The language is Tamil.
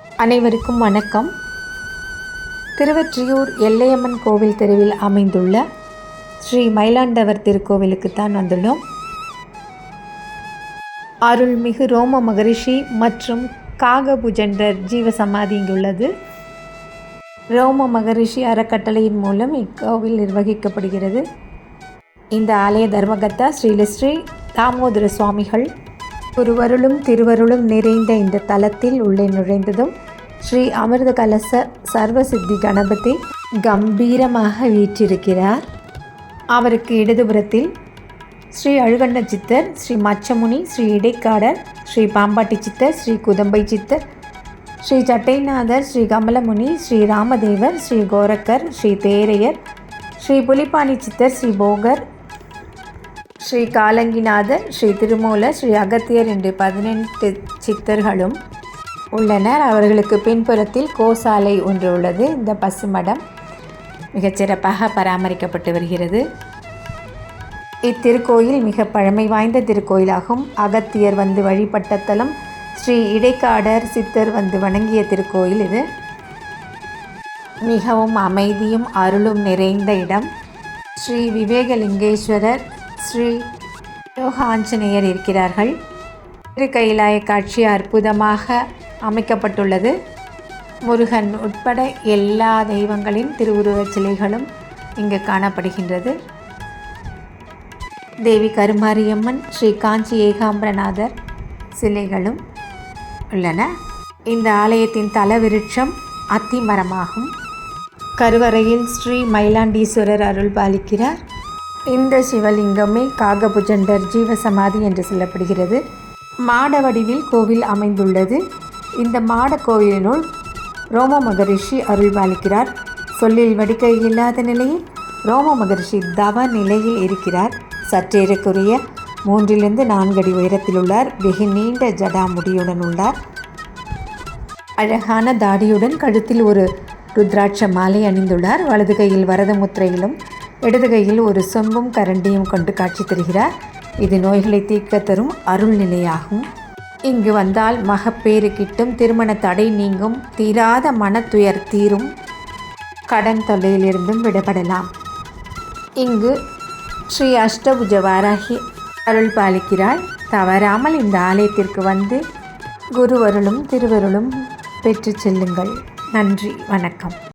அனைவருக்கும் வணக்கம். திருவற்றியூர் எல்லையம்மன் கோவில் தெருவில் அமைந்துள்ள ஸ்ரீ மயிலாண்டவர் திருக்கோவிலுக்கு தான் வந்துள்ளோம். அருள்மிகு ரோம மகரிஷி மற்றும் காகபுஜண்டர் ஜீவசமாதி இங்குள்ளது. ரோம மகரிஷி அறக்கட்டளையின் மூலம் இக்கோவில் நிர்வகிக்கப்படுகிறது. இந்த ஆலய தர்மகத்தா ஸ்ரீலஸ்ரீ தாமோதர சுவாமிகள் குருவருளும் திருவருளும் நிறைந்த இந்த தலத்தில் உள்ளே நுழைந்ததும் ஸ்ரீ அமிர்த கலச சர்வசித்தி கணபதி கம்பீரமாக வீற்றிருக்கிறார். அவருக்கு இடதுபுறத்தில் ஸ்ரீ அழுகண்ண சித்தர் ஸ்ரீ மச்சமுனி ஸ்ரீ இடைக்காடர் ஸ்ரீ பாம்பாட்டி சித்தர் ஸ்ரீ குதம்பை சித்தர் ஸ்ரீ சட்டைநாதர் ஸ்ரீ கமலமுனி ஸ்ரீ ராமதேவர் ஸ்ரீ கோரக்கர் ஸ்ரீ தேரையர் ஸ்ரீ புலிப்பாணி சித்தர் ஸ்ரீ போகர் ஸ்ரீ காலங்கிநாதர் ஸ்ரீ திருமூலர் ஸ்ரீ அகத்தியர் என்று பதினெட்டு சித்தர்களும் உள்ளனர். அவர்களுக்கு பின்புறத்தில் கோசாலை ஒன்று உள்ளது. இந்த பசுமடம் மிகச்சிறப்பாக பராமரிக்கப்பட்டு வருகிறது. இத்திருக்கோயில் மிக பழமை வாய்ந்த திருக்கோயிலாகும். அகத்தியர் வந்து வழிபட்ட தலம் ஸ்ரீ இடைக்காடர் சித்தர் வந்து வணங்கிய திருக்கோயில் இது. மிகவும் அமைதியும் அருளும் நிறைந்த இடம். ஸ்ரீ விவேகலிங்கேஸ்வரர் ஸ்ரீ யோக ஆஞ்சநேயர் இருக்கிறார்கள் கைலாய காட்சி அற்புதமாக அமைக்கப்பட்டுள்ளது. முருகன் உட்பட எல்லா தெய்வங்களின் திருவுருவச் சிலைகளும் இங்கு காணப்படுகின்றது. தேவி கருமாரியம்மன் ஸ்ரீ காஞ்சி ஏகாம்பரநாதர் சிலைகளும் உள்ளன. இந்த ஆலயத்தின் தலவிருட்சம் அத்தி மரமாகும் கருவறையில் ஸ்ரீ மயிலாண்டீஸ்வரர் அருள் பாலிக்கிறார். இந்த சிவலிங்கமே காகபுஜண்டர் ஜீவசமாதி என்று சொல்லப்படுகிறது. மாட வடிவில் கோவில் அமைந்துள்ளது. இந்த மாட கோவிலினுள் ரோம மகரிஷி அருள்பாலிக்கிறார் சொல்லில் வடிக்கை இல்லாத நிலையில் ரோம மகரிஷி தவ நிலையில் இருக்கிறார். சற்றேறக்குரிய மூன்றிலிருந்து நான்கு அடி உயரத்தில் உள்ளார். வெகு நீண்ட ஜடாமுடியுடன் உள்ளார். அழகான தாடியுடன் கழுத்தில் ஒரு ருத்ராட்ச மாலை அணிந்துள்ளார். வலது கையில் வரத முத்திரையிலும் இடது கையில் ஒரு செம்பும் கரண்டியும் கொண்டு காட்சி தருகிறார். இது நோய்களை தீர்க்க தரும் அருள் நிலையாகும் இங்கு வந்தால் மகப்பேறு கிட்டும் திருமண தடை நீங்கும் தீராத மனத்துயர் தீரும். கடன் தொல்லையிலிருந்தும் விடுபடலாம். இங்கு ஸ்ரீ அஷ்டபுஜ வாராகி அருள் பாலிக்கிறாள். தவறாமல் இந்த ஆலயத்திற்கு வந்து குருவருளும் திருவருளும் பெற்று செல்லுங்கள். நன்றி வணக்கம்.